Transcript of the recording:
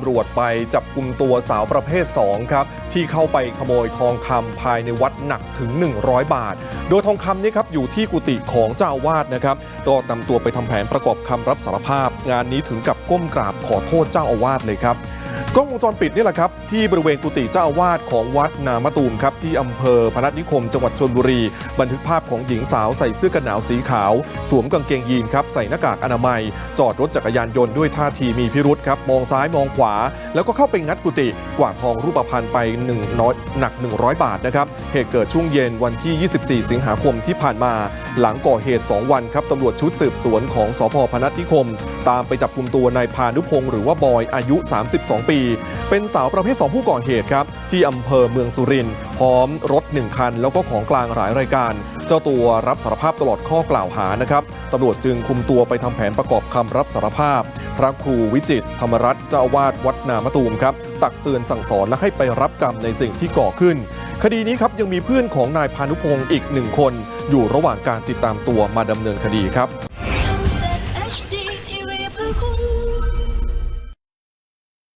ำรวจไปจับกลุ่มตัวสาวประเภท 2 ครับ ที่เข้าไปขโมยทองคำภายในวัดหนักถึง 100 บาท โดยทองคำนี้ครับอยู่ที่กุฏิของเจ้าอาวาสนะครับก็นำตัวไปทำแผนประกอบคำรับสารภาพ งานนี้ถึงกับก้มกราบขอโทษเจ้าอาวาสเลยครับ กล้องวงจรปิดนี่แหละครับ ที่บริเวณกุฏิเจ้าอาวาสของวัดนามะตูมครับ ที่อำเภอพนัสนิคม จังหวัดชนบุรี บันทึกภาพของหญิงสาวใส่เสื้อกันหนาวสีขาว สวมกางเกงยีนครับ ใส่หน้ากากอนามัย จอดรถจักรยานยนต์ด้วยท่าทีมีพิรุษครับ มองซ้ายมองขวา แล้วก็เข้าไปงัดกุฏิกวาดทองรูปพรรณไปหนึ่งน้อยหนัก 100 บาทนะครับเหตุเกิดช่วงเย็นวันที่ 24 สิงหาคมที่ผ่านมา หลังก่อเหตุ 2 วันครับตำรวจชุดสืบสวนของสพพนัสนิคม ตามไปจับกลุ่มตัวนายพานุพงศ์หรือว่าบอยอายุ 32 ปี เป็นสาวประเภท 2 ผู้ก่อเหตุครับที่อำเภอเมืองสุรินทร์พร้อมรถ 1 คัน แล้วก็ของกลางหลายรายการ เจ้าตัวรับสารภาพตลอดข้อกล่าวหานะครับตำรวจจึงคุมตัวไปทำแผนประกอบคำรับสารภาพ พระครูวิจิตธรรมรัตน์เจ้าอาวาสวัดนามะตูมครับตักเตือนสั่งสอนและให้ไปรับกรรมในสิ่งที่ก่อขึ้น คดีนี้ครับยังมีเพื่อนของนายพานุพงศ์อีกหนึ่งคน อยู่ระหว่างการติดตามตัวมาดำเนินคดีครับ HD TV เพื่อคุณ